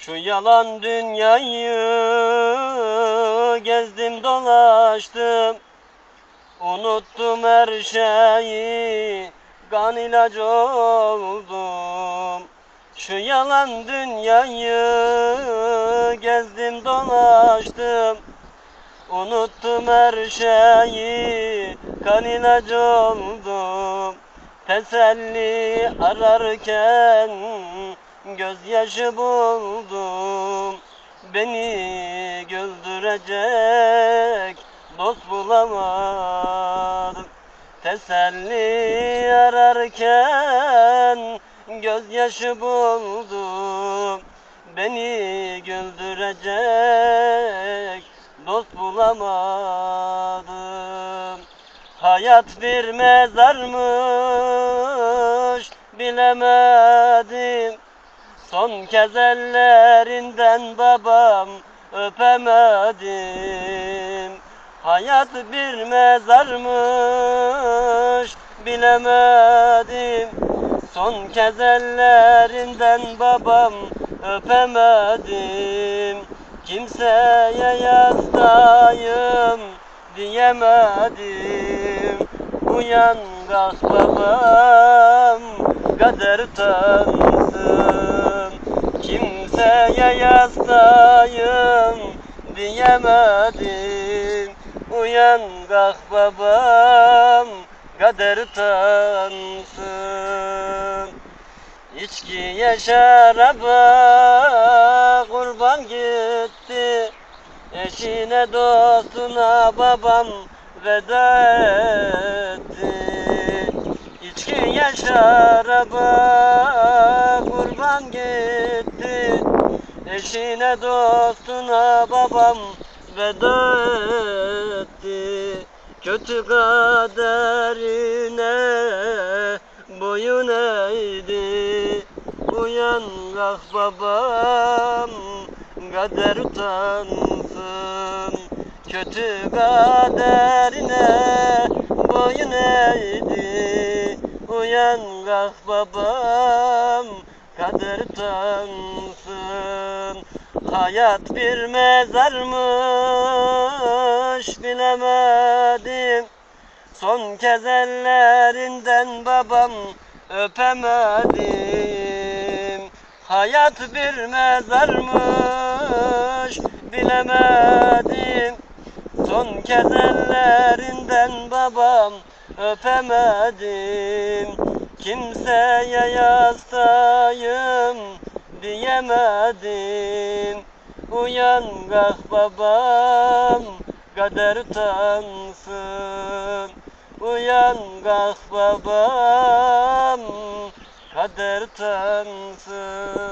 Şu yalan dünyayı gezdim dolaştım. Unuttum her şeyi kan ilacı oldum. Şu yalan dünyayı gezdim dolaştım. Unuttum her şeyi kan ilacı oldum. Teselli ararken gözyaşı buldum Beni güldürecek dost bulamadım. Teselli ararken gözyaşı buldum Beni güldürecek dost bulamadım. Hayat bir mezarmış bilemedim Son kez ellerinden babam öpemedim. Hayat bir mezarmış bilemedim. Son kez ellerinden babam öpemedim. Kimseye yastayım diyemedim. Uyan kalk babam kader tanısın Kimseye yastayım diyemedim. Uyan kalk babam kader tanısın İçkiye şaraba kurban gitti. Eşine dostuna babam veda etti İçkiye şaraba kurban gitti. Eşine dostuna babam veda etti Kötü kaderine boyun eğdi. Uyan kalk babam kader utansın. Kötü kaderine boyun eğdi Uyan kalk babam kader utansın Hayat bir mezarmış bilemedim. Son kez ellerinden babam öpemedim. Hayat bir mezarmış bilemedim. Son kez ellerinden babam öpemedim. Kimseye yastayım diyemedim. Uyan kalk babam kader utansın. Uyan kalk babam kader utansın